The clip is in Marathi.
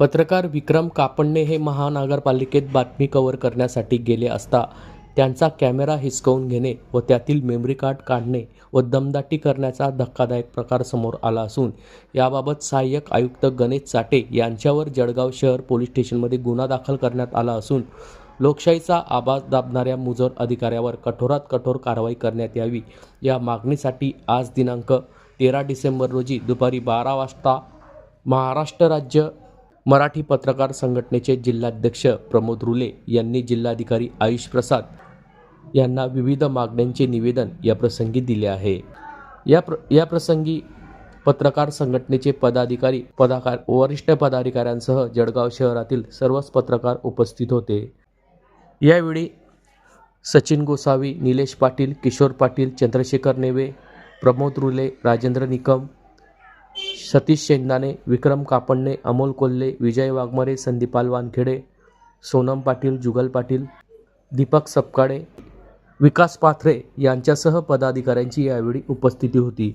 पत्रकार विक्रम कापडणे हे महानगरपालिकेत बातमी कव्हर करण्यासाठी गेले असता त्यांचा कॅमेरा हिसकावून घेणे व त्यातील मेमरी कार्ड काढणे व दमदाटी करण्याचा धक्कादायक प्रकार समोर आला असून याबाबत सहाय्यक आयुक्त गणेश चाटे यांच्यावर जळगाव शहर पोलीस स्टेशनमध्ये गुन्हा दाखल करण्यात आला असून लोकशाहीचा आवाज दाबणाऱ्या मुजोर अधिकाऱ्यावर कठोरात कठोर कारवाई करण्यात यावी या मागणीसाठी आज दिनांक तेरा डिसेंबर रोजी दुपारी बारा वाजता महाराष्ट्र राज्य मराठी पत्रकार संघटनेचे जिल्हाध्यक्ष प्रमोद रुले यांनी जिल्हाधिकारी आयुष प्रसाद यांना विविध मागण्यांचे निवेदन या प्रसंगी दिले आहे. या प्र या प्रसंगी पत्रकार संघटनेचे पदाधिकारी पदाकार वरिष्ठ पदाधिकाऱ्यांसह जळगाव शहरातील सर्वच पत्रकार उपस्थित होते. यावेळी सचिन गोसावी निलेश पाटील किशोर पाटील चंद्रशेखर नेवे प्रमोद रुले राजेंद्र निकम सतीश शेंगदाणे विक्रम कापडणे अमोल कोल्हे विजय वाघमारे संदीपाल वानखेडे सोनम पाटील जुगल पाटील दीपक सपकाळे विकास पाथरे यांच्यासह पदाधिकाऱ्यांची यावेळी उपस्थिती होती.